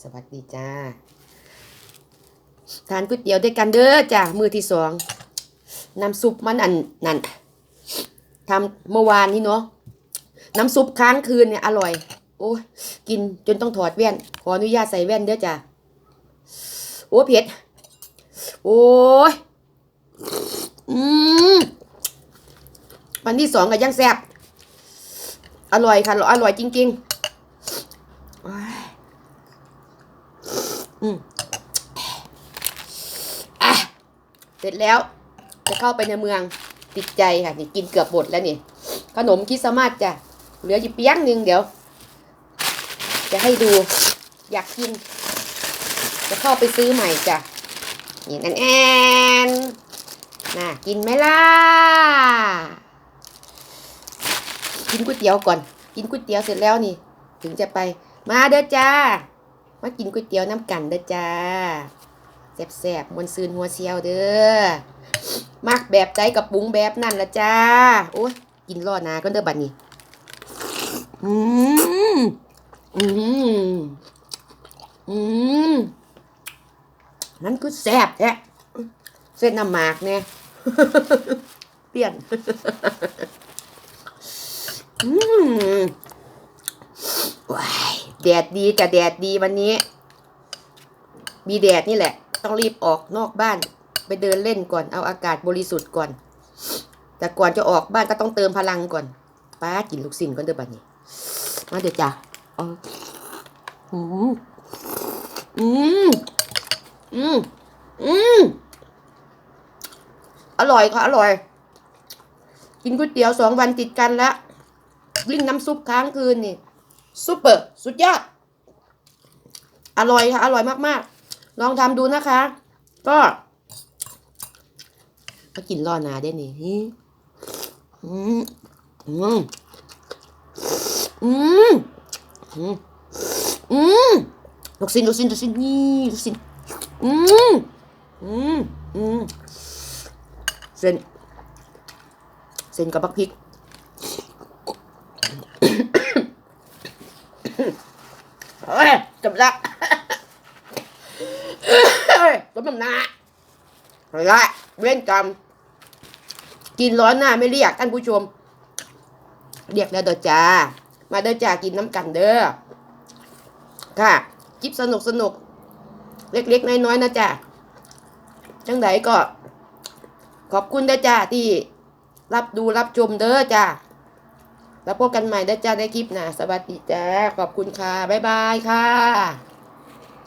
สวัสดีจ้า ทานก๋วยเตี๋ยวด้วยกันเด้อจ้ามือที่สองน้ำซุปมันอันนั่นทำเมื่อวานนี้เนาะน้ำซุปค้างคืนเนี่ยอร่อย โอ้กินจนต้องถอดแว่น ขออนุญาตใส่แว่นเด้อจ้าโอ้เผ็ด โอ้ยอืมวันที่สองก็ยังแซ่บอร่อยค่ะ อร่อยจริง ๆโอ้ย อืมอะเสร็จแล้ว จะเข้าไปในเมืองติดใจค่ะนี่กินเกือบหมดแล้วนี่ขนมคริสต์มาสจ้ะเหลืออยู่เปียงหนึ่งเดี๋ยว จะให้ดูอยากกิน จะเข้าไปซื้อใหม่จ้ะนี่นั่นแอนน่ากินไหมล่ะ กินก๋วยเตี๋ยวก่อน กินก๋วยเตี๋ยวเสร็จแล้วนี่ ถึงจะไปมาเด้อจ้า มากินก๋วยเตี๋ยวน้ำกันเด้อจ้าแซ่บๆมวนซืนหัวเชียวเด้อมักแบบใจกับปรุงแบบนั่นละจ้าโอ้ยกินรอหนาก็เด้อบัดนี้อืมอืมอืมนั่นคือแซบแท้เส้นน้ำหมากเนี่ยเปลี่ยนอืมว้า แดดดีกับแดดดีวันนี้ มีแดดนี่แหละ ต้องรีบออกนอกบ้าน ไปเดินเล่นก่อนเอาอากาศบริสุทธิ์ก่อน แต่ก่อนจะออกบ้านก็ต้องเติมพลังก่อน ป้ากินลูกสิ่งก่อนเด้อบัดนี้ มาเดี๋ยวจ้ะอาอืมอืมอืมอืมอร่อยค่ะอร่อย กินก๋วยเตี๋ยวสองวันติดกันแล้ววิ่งน้ำซุปค้างคืนนี่ ซุปเปอร์ สุดยอด อร่อยค่ะ อร่อยมากๆ ลองทำดูนะคะ ก็ก็กินรอนาได้นี่อืมอืมอืมอืมอืมลูกชิ้นลูกชิ้นลูกชิ้นนี่ลูกชิ้นอืมอืมอืมเส้นเส้นกับบักพริก เฮ้ยจบละจบน้ำหนาเอาละเว้นกรรมกินร้อนหน้าไม่เรียกท่านผู้ชม เรียกแล้วเด้อจ้า มาเด้อจ้ากินน้ำกันเด้อ ค่ะคลิปสนุกสนุก เล็กๆ น้อยๆนะจ้าจังไดก็ ขอบคุณเด้อจ้าที่รับดูรับชมเด้อจ้า แล้วพบกันใหม่ได้จ้าได้คลิปหน้าสวัสดีจ้าขอบคุณค่ะบ๊ายบายค่ะ